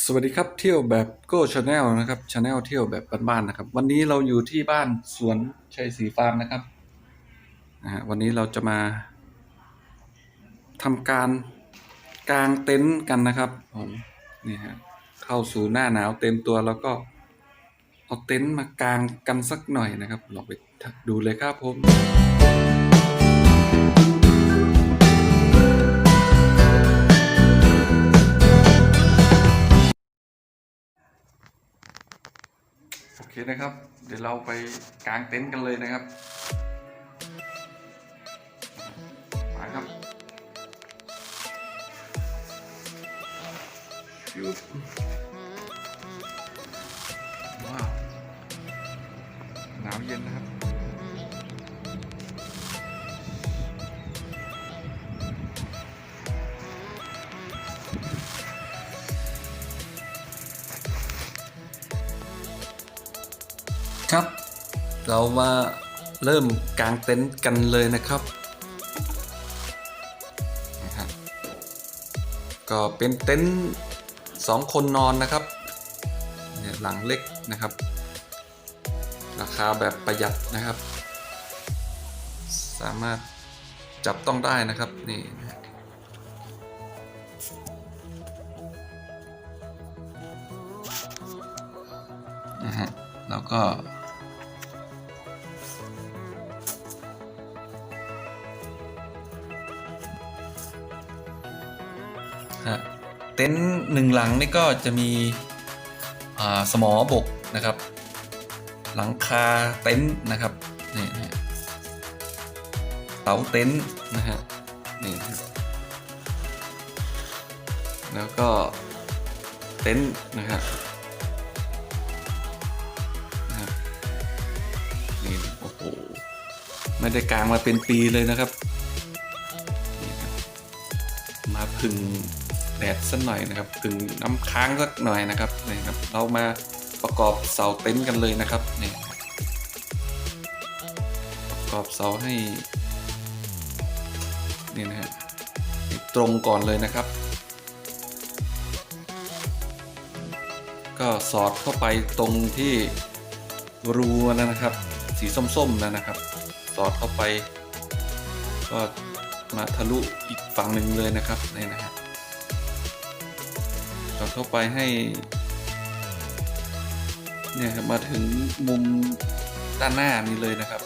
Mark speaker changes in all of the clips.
Speaker 1: สวัสดีครับเที่ยวแบบโก้ชาแนลนะครับชาแนลเที่ยวแบบบ้านๆนะครับ วันนี้เราอยู่ที่บ้านสวนชัยศรีฟาร์มนะครับนะฮะวันนี้เราจะมาทำการกางเต็นท์กันนะครับผมนี่ฮะเข้าสู่หน้าหนาวเต็มตัวแล้วก็เอาเต็นท์มากางกันสักหน่อยนะครับลองไปดูเลยครับผม นะครับ เดี๋ยวเราไปกางเต็นท์กันเลยนะครับมาครับว้าวหนาวเย็นนะครับ เรามาเริ่มกางเต็นท์กันเลยนะครับนะครับก็เป็นเต็นท์สองคนนอนนะครับเนี่ยหลังเล็กนะครับ ราคาแบบประหยัดนะครับ สามารถจับต้องได้นะครับนี่นะฮะนะฮะแล้วก็ เต็นท์หนึ่งหลังนี่ก็จะมีสมอบกนะครับ หลังคาเต็นท์นะครับนี่นเสาเต็นท์นะฮะนี่นะแล้วก็เต็นท์นะฮะนะครับนี่โอ้โหไม่ได้กลางมาเป็นปีเลยนะครับนี่ครับมาพึ่ง แดดสักหน่อยนะครับพึ่งน้ำค้างสักหน่อยนะครับนี่ครับ เรามาประกอบเสาเต็นท์กันเลยนะครับนี่ประกอบเสาให้นี่นะฮะตรงก่อนเลยนะครับ ก็สอดเข้าไปตรงที่รูนั่นนะครับ สีส้มๆนั่นนะครับ สอดเข้าไป ก็มาทะลุอีกฝั่งหนึ่งเลยนะครับนี่นะฮะ เข้าไปให้ เนี่ยครับมาถึงมุมด้านหน้านี้เลยนะครับ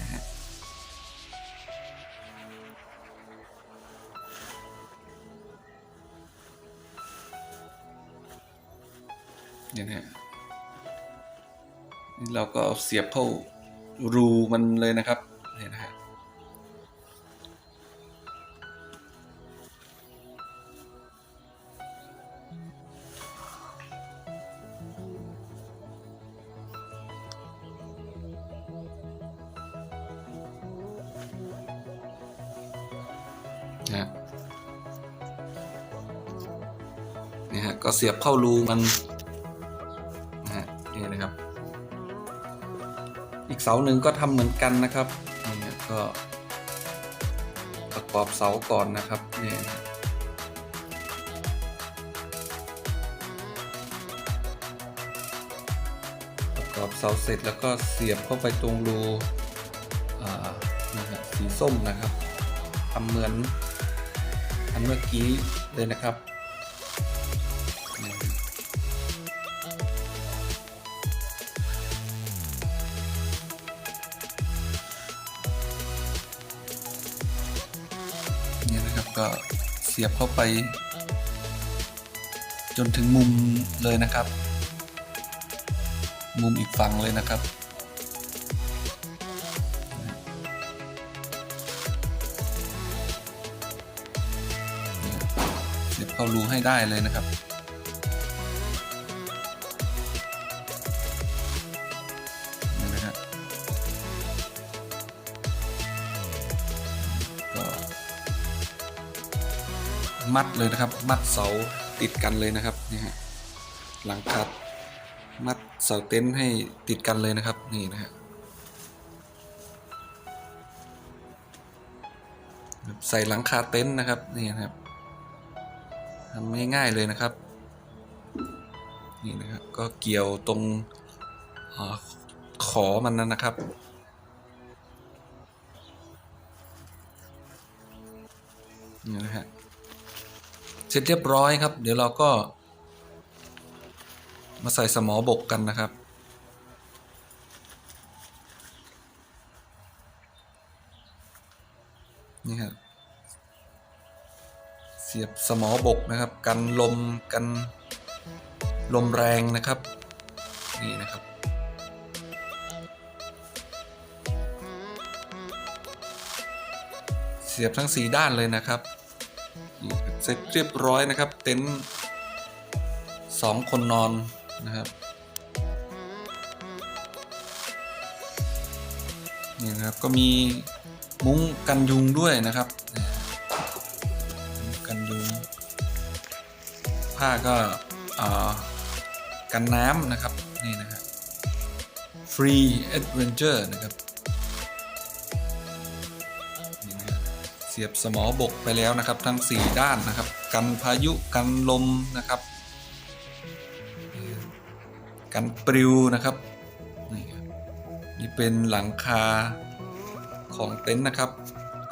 Speaker 1: นะฮะเนี่ยนะฮะเราก็เอาเสียบเข้ารูมันเลยนะครับเนี่ยนะฮะ นะฮะนี่ฮะก็เสียบเข้ารูมันนะฮะนี่นะครับ อีกเสาหนึ่งก็ทำเหมือนกันนะครับนี่ก็ประกอบเสาก่อนนะครับนี่นะประกอบเสาเสร็จแล้วก็เสียบเข้าไปตรงรูอ่านะฮะสีส้มนะครับทำเหมือน เมื่อกี้เลยนะครับนี่นะครับก็เสียบเข้าไป จนถึงมุมเลยนะครับ มุมอีกฝั่งเลยนะครับ เข้ารูให้ได้เลยนะครับ นี่นะฮะก็มัดเลยนะครับ มัดเสาติดกันเลยนะครับนี่ฮะหลังคามัดเสาเต็นท์ให้ติดกันเลยนะครับ นี่นะฮะใส่หลังคาเต็นท์นะครับนี่นะครับ ทำง่ายๆเลยนะครับนี่นะครับก็เกี่ยวตรงอขอมันนั่นนะครับ นี่นะฮะเสร็จเรียบร้อยครับ เดี๋ยวเราก็มาใส่สมอบกกันนะครับ นี่ครับ เสียบสมอบกนะครับ กันลมกันลมแรงนะครับ นี่นะครับเสียบทั้งสีด้านเลยนะครับนี่ครับเสร็จเรียบร้อยนะครับ เต็นท์สองคนนอนนะครับ นี่นะครับก็มีมุ้งกันยุงด้วยนะครับ ผ้าก็กันน้ำนะครับนี่นะครับฟรีแอดเวนเจอร์นะครับนี่นะครับเสียบสมอบกไปแล้วนะครับ ทั้ง 4 ด้านนะครับ กันพายุกันลมนะครับกันปลิวนะครับนี่ครับนี่เป็นหลังคาของเต็นท์นะครับ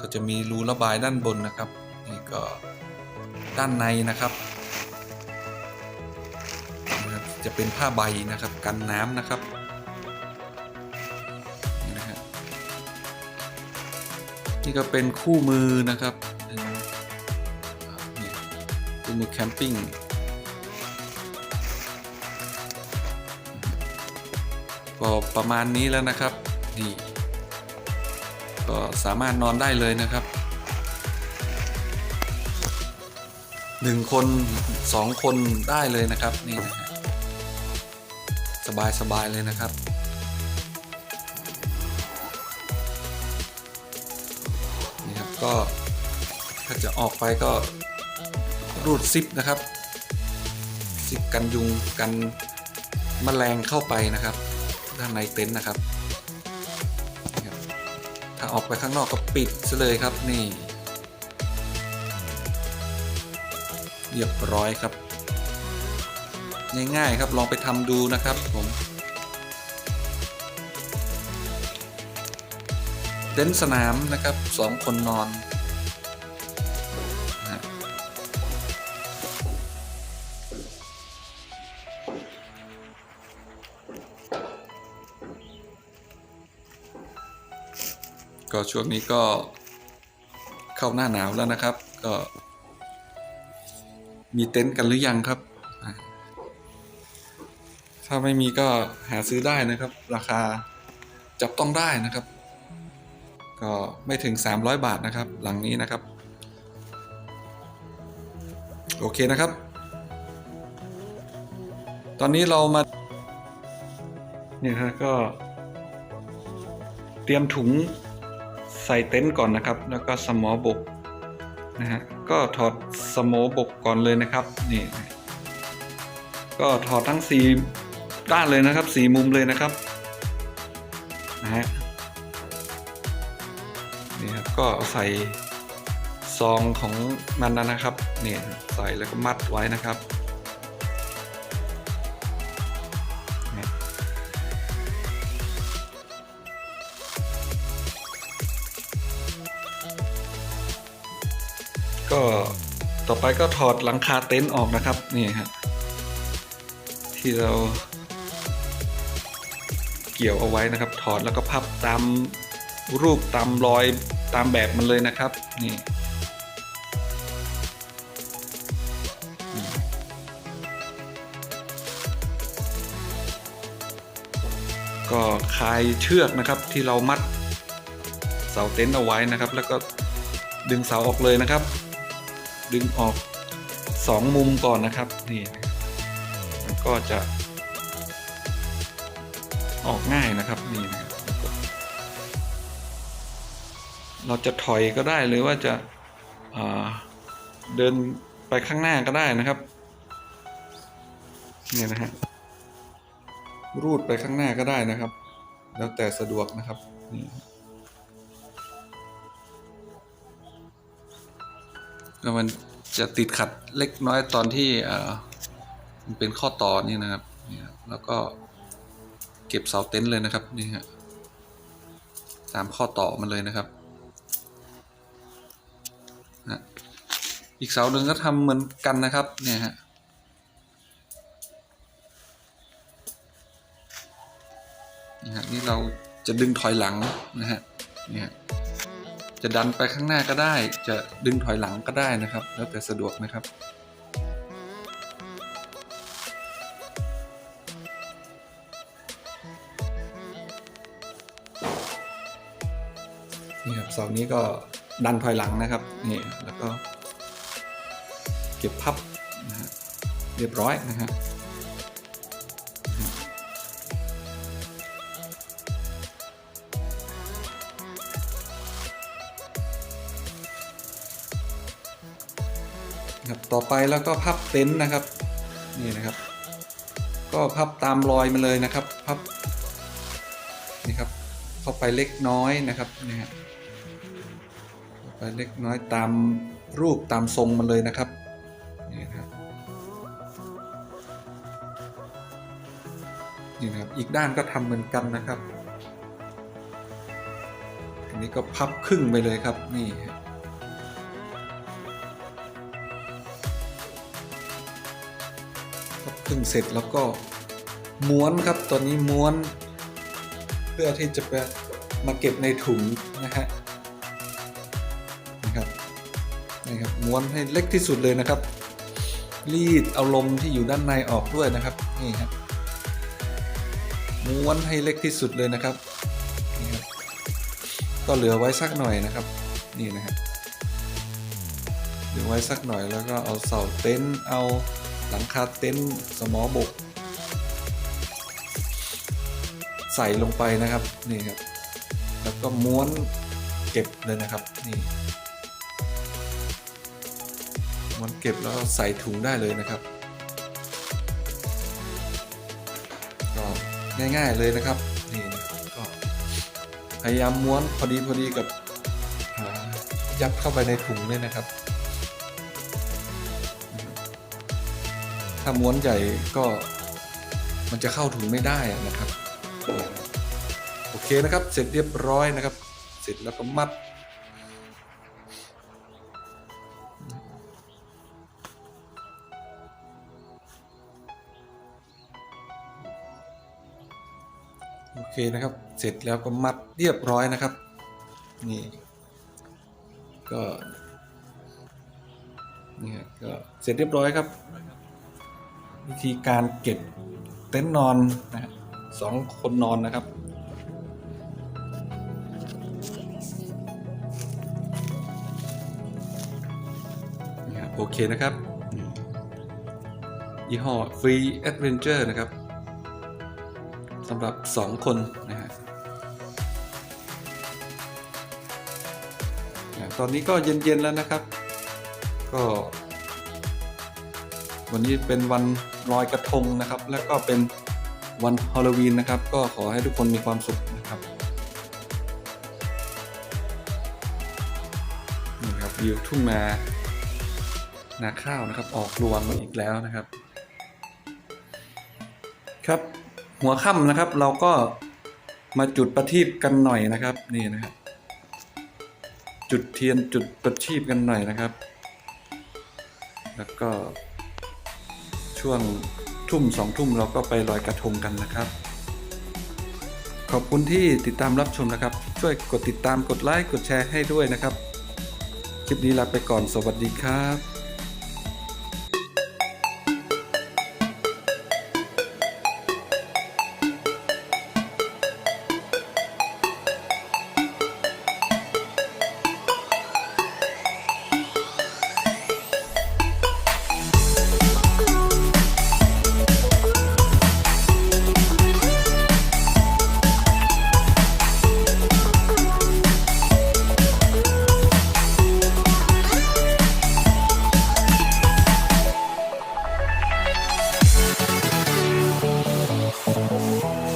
Speaker 1: ก็จะมีรูระบายด้านบนนะครับ นี่ก็ด้านในนะครับ จะเป็นผ้าใบนะครับกันน้ำนะครับนี่นะฮะนี่ก็เป็นคู่มือนะครับนี่คู่มือแคมปิ้งก็ประมาณนี้แล้วนะครับนี่ก็สามารถนอนได้เลยนะครับหนึ่งคนสองคนได้เลยนะครับนี่นะ สบายสบายเลยนะครับ นี่ครับก็ถ้าจะออกไปก็รูดซิปนะครับซิปกันยุงกันแมลงเข้าไปนะครับด้านในเต็นท์นะครับ ถ้าออกไปข้างนอกก็ปิดซะเลยครับนี่ เรียบร้อยครับ ง่ายๆครับลองไปทำดูนะครับผมเต็นท์สนามนะครับสองคนนอนก็ช่วงนี้ก็เข้าหน้าหนาวแล้วนะครับ ก็ มีเต็นท์กันหรือยังครับ ถ้าไม่มีก็หาซื้อได้นะครับ ราคาจับต้องได้นะครับ ก็ไม่ถึง 300 บาทนะครับ หลังนี้นะครับ โอเคนะครับ ตอนนี้เรามาเนี่ยฮะก็ เตรียมถุงใส่เต็นท์ก่อนนะครับ แล้วก็สมอบกนะฮะก็ถอดสโมบกก่อนเลยนะครับนี่ก็ถอดทั้งสี ด้านเลยนะครับสีมุมเลยนะครับนะฮะนี่ครับก็ใส่ซองของมันนะครับเนี่ยใส่แล้วก็มัดไว้นะครับก็ต่อไปก็ถอดหลังคาเต็นท์ออกนะครับนี่ฮะที่เรา เกี่ยวเอาไว้นะครับ ถอดแล้วก็พับตามรูปตามรอยตามแบบมันเลยนะครับนี่ก็คลายเชือกนะครับที่เรามัดเสาเต็นท์เอาไว้นะครับ แล้วก็ดึงเสาออกเลยนะครับ ดึงออกสองมุมก่อนนะครับนี่มันก็จะ ออกง่ายนะครับนี่นะครับเราจะถอยก็ได้หรือว่าจะาเดินไปข้างหน้าก็ได้นะครับเนี่ยนะฮะรูดไปข้างหน้าก็ได้นะครับ แล้วแต่สะดวกนะครับนี่ก็มันจะติดขัดเล็กน้อยตอนที่มันเป็นข้อต่อนี่นะครับนี่ครับแล้วก็ เก็บเสาเต็นท์เลยนะครับนี่ฮะตามข้อต่อมันเลยนะครับนะอีกเสาหนึ่งก็ทำเหมือนกันนะครับเนี่ยฮะนี่ฮะนี่เราจะดึงถอยหลังนะฮะเนี่ยจะดันไปข้างหน้าก็ได้ จะดึงถอยหลังก็ได้นะครับ แล้วแต่สะดวกนะครับ นี่ครับเสานี้ก็ดันถอยหลังนะครับนี่แล้วก็ เก็บพับนะฮะเรียบร้อยนะฮะครับต่อไปแล้วก็พับเต็นท์นะครับนี่นะครับ ก็พับตามรอยมาเลยนะครับ พับนี่ครับเข้าไปเล็กน้อยนะครับนี่ฮะเข้า ไปเล็กน้อยตามรูปตามทรงมันเลยนะครับนี่นะครับนี่นะครับอีกด้านก็ทำเหมือนกันนะครับ อันนี้ก็พับครึ่งไปเลยครับนี่พับครึ่งเสร็จแล้วก็ม้วนครับตอนนี้ม้วน เพื่อที่จะไปมาเก็บในถุงนะฮะ นี่ครับม้วนให้เล็กที่สุดเลยนะครับ รีดเอาลมที่อยู่ด้านในออกด้วยนะครับนี่ครับม้วนให้เล็กที่สุดเลยนะครับนี่ครับ ก็เหลือไว้สักหน่อยนะครับนี่นะครับเหลือไว้สักหน่อยแล้วก็เอาเสาเต็นท์เอาหลังคาเต็นท์สมอบก ใส่ลงไปนะครับนี่ครับ แล้วก็ม้วนเก็บเลยนะครับนี่ ม้วนเก็บแล้วใส่ถุงได้เลยนะครับก็ง่ายๆเลยนะครับนี่ก็พยายามม้วนพอดีพอดีกับยัดเข้าไปในถุงเนี่ยนะครับ ถ้าม้วนใหญ่ก็มันจะเข้าถุงไม่ได้นะครับ โอเคนะครับ เสร็จเรียบร้อยนะครับ เสร็จแล้วก็มัด เคนะครับ เสร็จแล้วก็มัดเรียบร้อยนะครับ นี่ ก็นี่ก็เสร็จเรียบร้อยครับ วิธีการเก็บเต็นท์นอนนะฮะสองคนนอนนะครับนะครับโอเคนะครับ ยี่ห้อ Free Adventure นะครับ สำหรับ 2 คนนะฮะตอนนี้ก็เย็นๆแล้วนะครับ ก็ วันนี้เป็นวันลอยกระทงนะครับ แล้วก็เป็นวันฮอลลวีนนะครับ ก็ขอให้ทุกคนมีความสุขนะครับนี่ครับวิวทุ่งนานาข้าวนะครับ ออกรวงมาอีกแล้วนะครับ ครับ หัวค่ำนะครับ เราก็มาจุดประทีปกันหน่อยนะครับ นี่นะครับ จุดเทียนจุดประทีปกันหน่อยนะครับ แล้วก็ ช่วงทุ่มสองทุ่มเราก็ไปลอยกระทงกันนะครับ ขอบคุณที่ติดตามรับชมนะครับ ช่วยกดติดตามกดไลค์กดแชร์ให้ด้วยนะครับ คลิปนี้ลาไปก่อนสวัสดีครับ